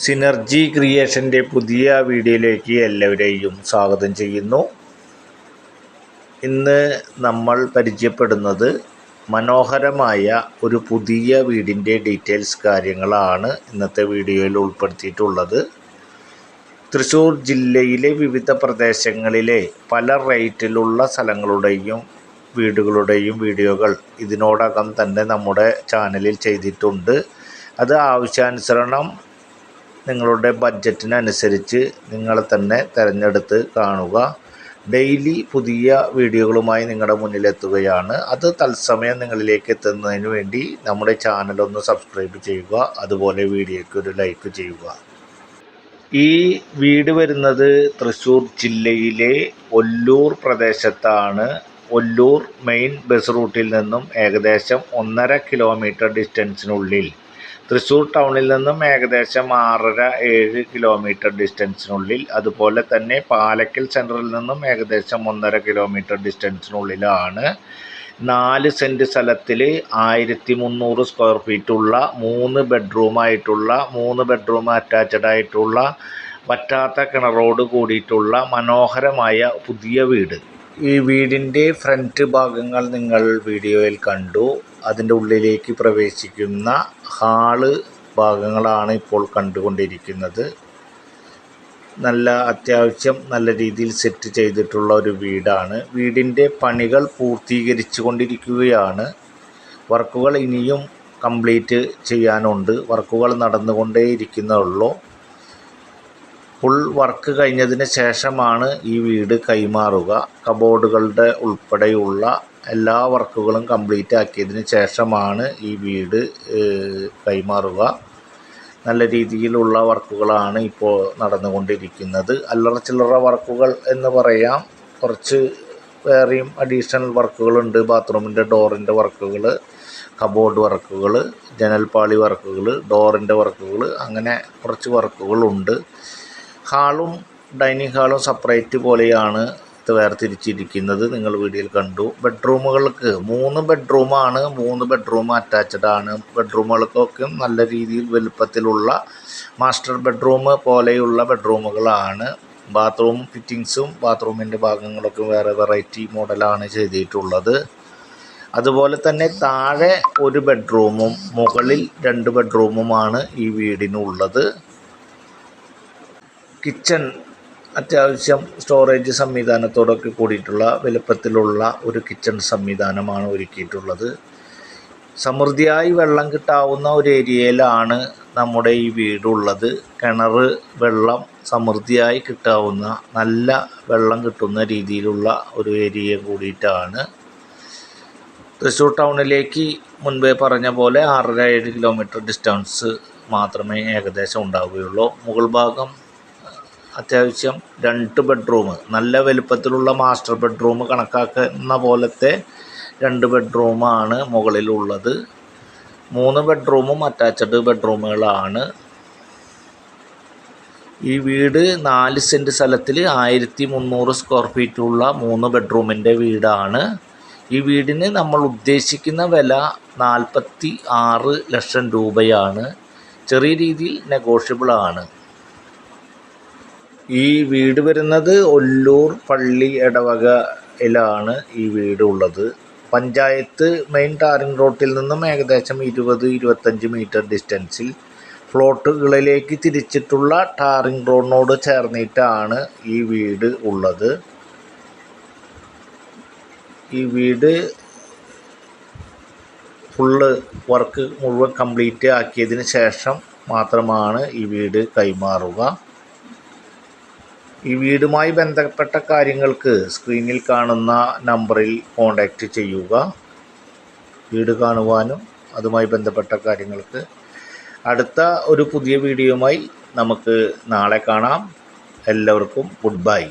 Synergy ക്രിയേഷന്റെ പുതിയ വീഡിയോയിലേക്ക് എല്ലാവരെയും സ്വാഗതം ചെയ്യുന്നു. ഇന്ന് നമ്മൾ പരിചയപ്പെടുന്നത് മനോഹരമായ ഒരു പുതിയ വീടിന്റെ ഡീറ്റെയിൽസ് കാര്യങ്ങളാണ് ഇന്നത്തെ വീഡിയോയിൽ ഉൾപ്പെടുത്തിയിട്ടുള്ളത്. തൃശ്ശൂർ ജില്ലയിലെ വിവിധ പ്രദേശങ്ങളിലെ പല റേറ്റിലുള്ള സ്ഥലങ്ങളുടെയും വീടുകളുടെയും വീഡിയോകൾ ഇതിനോടകം തന്നെ നമ്മുടെ ചാനലിൽ ചെയ്തിട്ടുണ്ട്. അത് ആവശ്യാനുസരണം നിങ്ങളുടെ ബഡ്ജറ്റിനനുസരിച്ച് നിങ്ങൾ തന്നെ തിരഞ്ഞെടുത്ത് കാണുക. ഡെയിലി പുതിയ വീഡിയോകളുമായി നിങ്ങളുടെ മുന്നിലെത്തുകയാണ്. അത് തത്സമയം നിങ്ങളിലേക്ക് എത്തുന്നതിന് വേണ്ടി നമ്മുടെ ചാനലൊന്ന് സബ്സ്ക്രൈബ് ചെയ്യുക. അതുപോലെ വീഡിയോയ്ക്ക് ഒരു ലൈക്ക് ചെയ്യുക. ഈ വീട് വരുന്നത് തൃശ്ശൂർ ജില്ലയിലെ ഒല്ലൂർ പ്രദേശത്താണ്. ഒല്ലൂർ മെയിൻ ബസ് റൂട്ടിൽ നിന്നും ഏകദേശം ഒന്നര കിലോമീറ്റർ ഡിസ്റ്റൻസിനുള്ളിൽ തൃശ്ശൂർ ടൗണിൽ നിന്നും ഏകദേശം ആറര ഏഴ് കിലോമീറ്റർ ഡിസ്റ്റൻസിനുള്ളിൽ അതുപോലെ തന്നെ പാലക്കൽ സെന്ററിൽ നിന്നും ഏകദേശം ഒന്നര കിലോമീറ്റർ ഡിസ്റ്റൻസിനുള്ളിലാണ് നാല് സെന്റ് സ്ഥലത്തിൽ ആയിരത്തി മുന്നൂറ് സ്ക്വയർ ഫീറ്റുള്ള മൂന്ന് ബെഡ്റൂമായിട്ടുള്ള മൂന്ന് ബെഡ്റൂം അറ്റാച്ച്ഡ് ആയിട്ടുള്ള വറ്റാത്ത കിണറോട് കൂടിയിട്ടുള്ള മനോഹരമായ പുതിയ വീട്. ഈ വീടിന്റെ ഫ്രണ്ട് ഭാഗങ്ങൾ നിങ്ങൾ വീഡിയോയിൽ കണ്ടു. അതിന്റെ ഉള്ളിലേക്ക് പ്രവേശിക്കുന്ന ഹാൾ ഭാഗങ്ങളാണ് ഇപ്പോൾ കണ്ടുകൊണ്ടിരിക്കുന്നത്. നല്ല അത്യാവശ്യം നല്ല രീതിയിൽ സെറ്റ് ചെയ്തിട്ടുള്ള ഒരു വീടാണ്. വീടിന്റെ പണികൾ പൂർത്തീകരിച്ചു കൊണ്ടിരിക്കുകയാണ് വർക്കുകൾ ഇനിയും കംപ്ലീറ്റ് ചെയ്യാനുണ്ട്. വർക്കുകൾ നടന്നുകൊണ്ടേ ഇരിക്കുന്നുള്ളൂ ഫുൾ വർക്ക് കഴിഞ്ഞതിന് ശേഷമാണ് ഈ വീട് കൈമാറുക. കബോർഡുകളുടെ ഉൾപ്പെടെയുള്ള എല്ലാ വർക്കുകളും കംപ്ലീറ്റ് ആക്കിയതിന് ശേഷമാണ് ഈ വീട് കൈമാറുക. നല്ല രീതിയിലുള്ള വർക്കുകളാണ് ഇപ്പോൾ നടന്നുകൊണ്ടിരിക്കുന്നത്. അല്ലറ ചില്ലറ വർക്കുകൾ എന്ന് പറയാം. കുറച്ച് വേറെയും അഡീഷണൽ വർക്കുകളുണ്ട് ബാത്റൂമിന്റെ ഡോറിന്റെ വർക്കുകൾ കബോർഡ് വർക്കുകൾ ജനൽപാളി വർക്കുകൾ ഡോറിന്റെ വർക്കുകൾ അങ്ങനെ കുറച്ച് വർക്കുകളുണ്ട് ഹാളും ഡൈനിങ് ഹാളും സെപ്പറേറ്റ് പോലെയാണ് ഇത് വേർതിരിച്ചിരിക്കുന്നത്. നിങ്ങൾ വീഡിയോയിൽ കണ്ടു. ബെഡ്റൂമുകൾക്ക് മൂന്ന് ബെഡ്റൂമാണ് മൂന്ന് ബെഡ്റൂം അറ്റാച്ച്ഡ് ആണ്. ബെഡ്റൂമുകൾക്കൊക്കെ നല്ല രീതിയിൽ വലുപ്പത്തിലുള്ള മാസ്റ്റർ ബെഡ്റൂം പോലെയുള്ള ബെഡ്റൂമുകളാണ്. ബാത്റൂം ഫിറ്റിങ്സും ബാത്റൂമിന്റെ ഭാഗങ്ങളൊക്കെ വേറെ വെറൈറ്റി മോഡലാണ് ചെയ്തിട്ടുള്ളത്. അതുപോലെ തന്നെ താഴെ ഒരു ബെഡ്റൂമും മുകളിൽ രണ്ട് ബെഡ്റൂമുമാണ് ഈ വീടിനുള്ളത്. കിച്ചൺ അത്യാവശ്യം സ്റ്റോറേജ് സംവിധാനത്തോടൊക്കെ കൂടിയിട്ടുള്ള വലുപ്പത്തിലുള്ള ഒരു കിച്ചൺ സംവിധാനമാണ് ഒരുക്കിയിട്ടുള്ളത്. സമൃദ്ധിയായി വെള്ളം കിട്ടാവുന്ന ഒരു ഏരിയയിലാണ് നമ്മുടെ ഈ വീടുള്ളത്. കിണർ വെള്ളം സമൃദ്ധിയായി കിട്ടാവുന്ന നല്ല വെള്ളം കിട്ടുന്ന രീതിയിലുള്ള ഒരു ഏരിയ കൂടിയിട്ടാണ്. തൃശ്ശൂർ ടൗണിലേക്ക് മുൻപേ പറഞ്ഞ പോലെ ആറര ഏഴ് കിലോമീറ്റർ ഡിസ്റ്റൻസ് മാത്രമേ ഏകദേശം ഉണ്ടാവുകയുള്ളൂ. മുകൾ ഭാഗം അത്യാവശ്യം രണ്ട് ബെഡ്റൂം നല്ല വലുപ്പത്തിലുള്ള മാസ്റ്റർ ബെഡ്റൂം കണക്കാക്കുന്ന പോലത്തെ രണ്ട് ബെഡ്റൂമാണ് മുകളിലുള്ളത്. മൂന്ന് ബെഡ്റൂമും അറ്റാച്ച്ഡ് ബെഡ്റൂമുകളാണ് ഈ വീട് നാല് സെന്റ് സ്ഥലത്തിൽ ആയിരത്തി മുന്നൂറ് സ്ക്വയർ ഫീറ്റുള്ള മൂന്ന് ബെഡ്റൂമിന്റെ വീടാണ്. ഈ വീടിന് നമ്മൾ ഉദ്ദേശിക്കുന്ന വില നാൽപ്പത്തി ആറ് ലക്ഷം രൂപയാണ്. ചെറിയ രീതിയിൽ നെഗോഷ്യബിൾ ആണ്. ഈ വീട് വരുന്നത് ഒല്ലൂർ പള്ളി ഇടവകയിലാണ് ഈ വീട് ഉള്ളത്. പഞ്ചായത്ത് മെയിൻ ടാറിംഗ് റോട്ടിൽ നിന്നും ഏകദേശം ഇരുപത് ഇരുപത്തഞ്ച് മീറ്റർ ഡിസ്റ്റൻസിൽ ഫ്ലോട്ടുകളിലേക്ക് തിരിച്ചിട്ടുള്ള ടാറിംഗ് റോഡിനോട് ചേർന്നിട്ടാണ് ഈ വീട് ഉള്ളത്. ഈ വീട് ഫുള്ള് വർക്ക് മുഴുവൻ കംപ്ലീറ്റ് ആക്കിയതിന് ശേഷം മാത്രമാണ് ഈ വീട് കൈമാറുക. ഈ വീടുമായി ബന്ധപ്പെട്ട കാര്യങ്ങൾക്ക് സ്ക്രീനിൽ കാണുന്ന നമ്പറിൽ കോൺടാക്റ്റ് ചെയ്യുക. വീട് കാണുവാനും അതുമായി ബന്ധപ്പെട്ട കാര്യങ്ങൾക്ക്. അടുത്ത ഒരു പുതിയ വീഡിയോയുമായി നമുക്ക് നാളെ കാണാം. എല്ലാവർക്കും ഗുഡ് ബൈ.